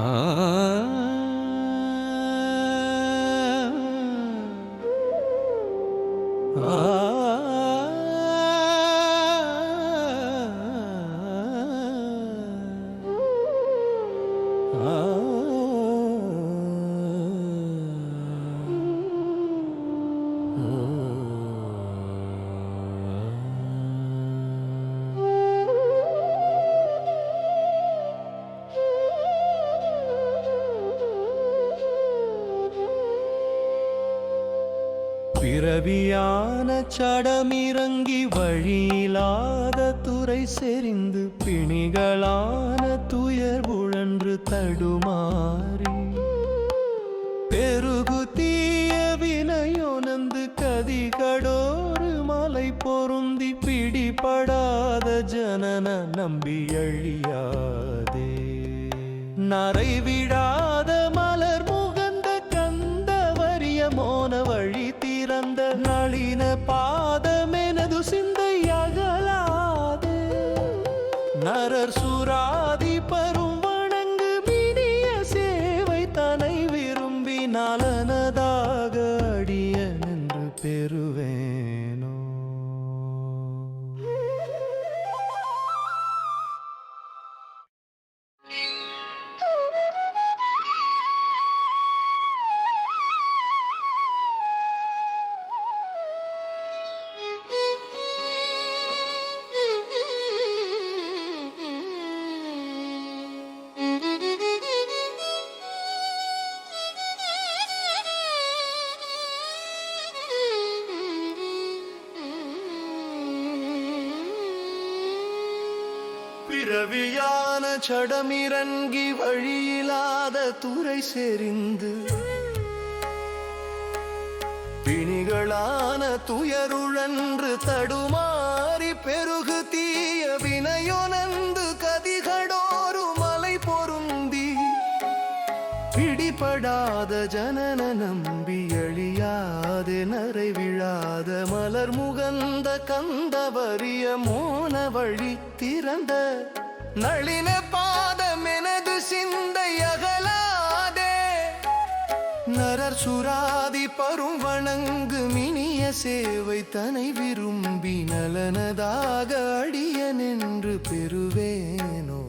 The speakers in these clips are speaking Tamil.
Ah. பிறவியான சடமிறங்கி வழியிலாத துறை செறிந்து பிணிகளான துயர் உழன்று தடுமாறி. பெருகு தீய வினையொனந்து கதிகடோறு மலை பொருந்தி பிடிபடாத ஜனன நம்பி அழியாதே நரைவிடாத மலை பெறுவேனோ பிறவியான சடமிறங்கி வழியில்லாத துறை செறிந்து பிணிகளான துயருழன்று தடுமாறி பெருகு தீய வினையுணர்ந்து கதிகடோரு மலை பொருந்தி பிடிபடாத ஜனனம் விழாது நரை விழாத மலர் முகந்த கந்த வரிய மோன வழி திறந்த நளின பாதமெனது சிந்தை அகலாதே. நரர் சுராதி பரும் வணங்கு மினிய சேவை தனை விரும்பி நலனதாக அடிய நின்று பெறுவேனோ?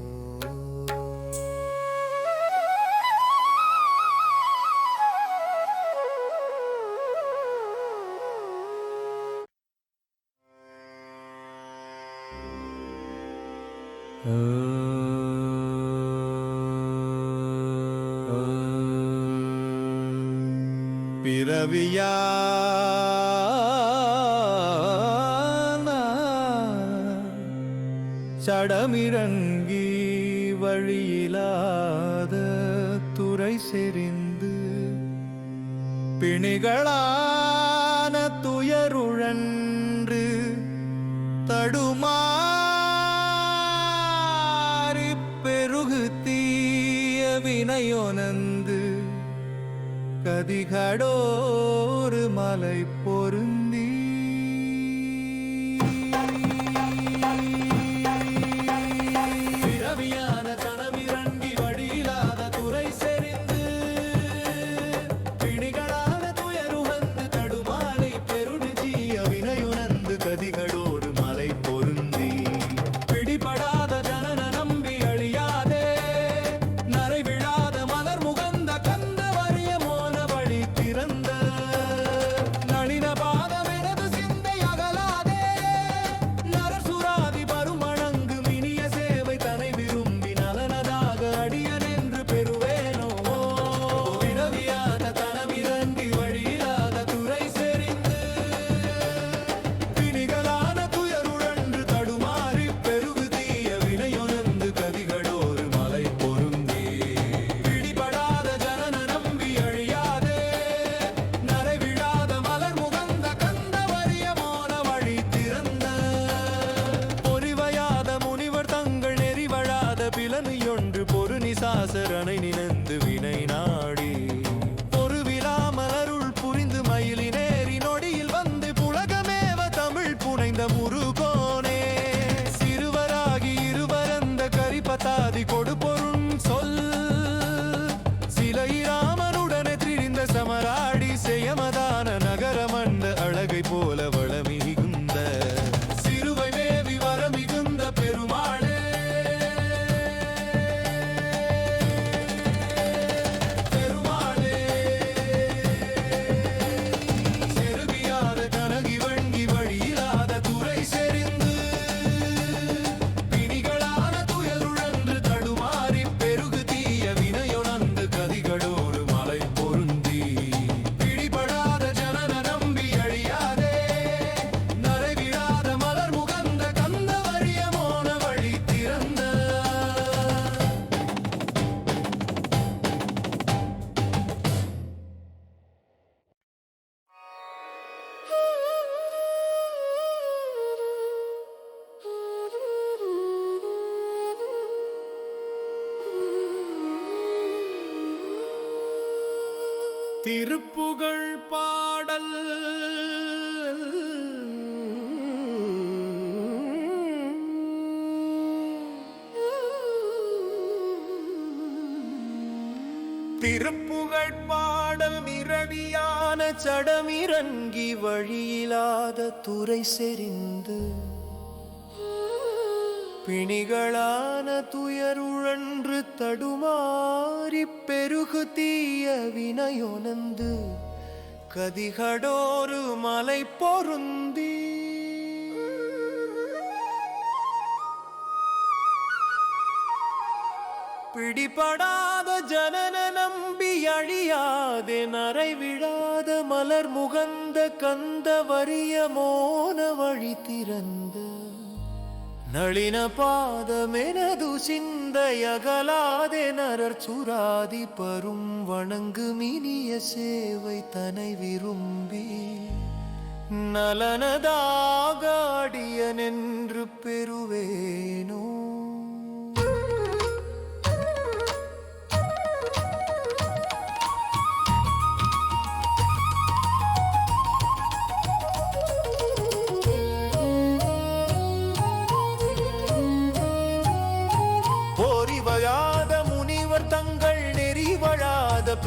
பிறவியா சடமிறங்கி வழியிலாத துறை செறிந்து பிணிகளா வினையொனந்து கதிகடோரு மலை பொருந்து இந்த முருகோனே சிறுவராகி இருவரந்த கரிபதாதி கொடு திருப்புகழ் பாடல். திருப்புகழ் பாடல் மிரவியான சடமிறங்கி வழியிலாத துறை செறிந்து பிணிகளான துயருழன்று தடுமாறி பெருகு தீய வினையொனந்து கதிகடோரு மலை பொருந்தி. பிடிபடாத ஜனன நம்பி அழியாதே நரை விழாத மலர் முகந்த கந்த வரிய மோன வழி திறந்து நளின பாதமெனது சிந்தையகலாதே நரர் சுராதி பரும் வணங்கு மினிய சேவை தனை விரும்பி. நலனதாகாடியனென்று பெறுவேனோ.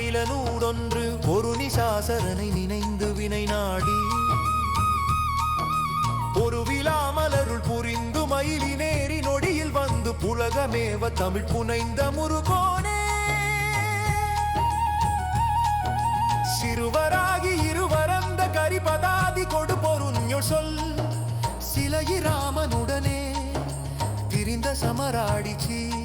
நெறிவழாத பிலனூடொன்று ஒரு நிசாசரனை நினைந்து வினை நாடி. ஒரு விழாமலருள் புரிந்து மயிலி நேரி நொடியில் வந்து புலகமேவ தமிழ் புனைந்த முருகோனே. சிறுவராகி இருவரந்த கரிபதாதி கொடு பொருஞொல் சொல். சிலகி ராமனுடனே திரிந்த சமராடிச்சி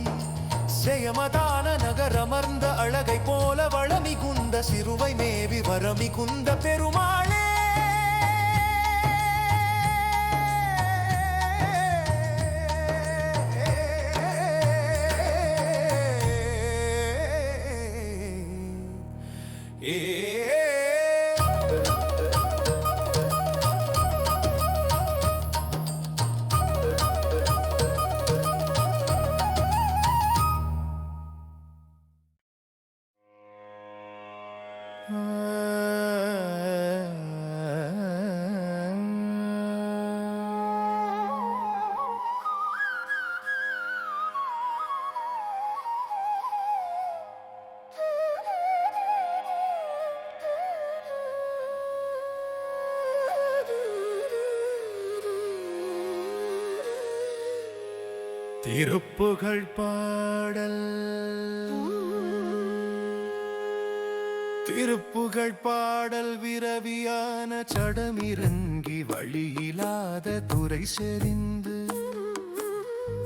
ஜெயமதான நகரமர்ந்த அழகை போல வளமிகுந்த சிறுவை மேவி வரமிகுந்த பெருமாளே. திருப்புகழ் பாடல். திருப்புகழ் பாடல் விரவியான சடமிறங்கி வழியில்லாத துறை செறிந்து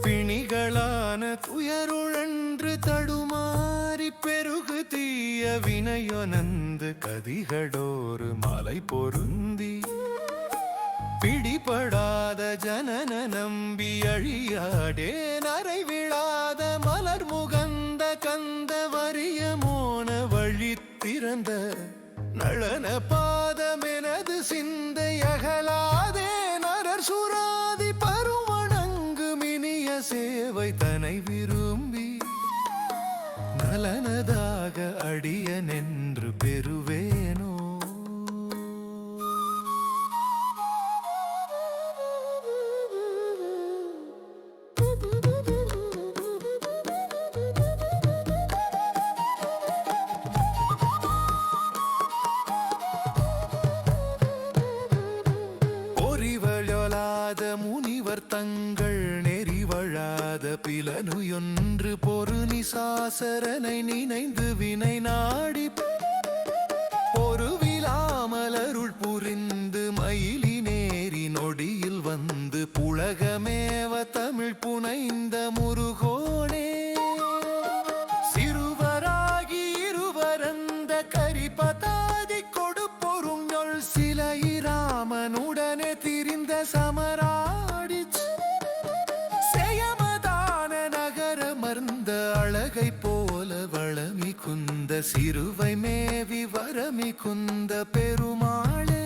பிணிகளான துயருழன்று தடுமாறி பெருகு தீய வினையொனந்து கதிகளோரு மலை பொருந்தி பிடிபடாத ஜனன நம்பி அழியாடே நரை விழாத மலர் முகந்த கந்த வரிய மோன வழி திறந்த நளன பாதமெனது சிந்தை அகலாதே நரர் சுராதி பருவணங்கு மினிய சேவை தனை விரும்பி நலனதாக அடிய நின்று பெறுவேனோ? பொறிவழலாத முனிவர் தங்கள் நெறிவழாத பிலனுயொன்று பொரு நிசாசரனை நினைந்து வினை நாடி ஒரு விழாமலருள் புரிந்து மயிலி நேரி நொடியில் வந்து புலகமேவ தமிழ் புனைந்த முருகோ குந்த சிறுவை மேவி வரமி குந்த பெருமாளே.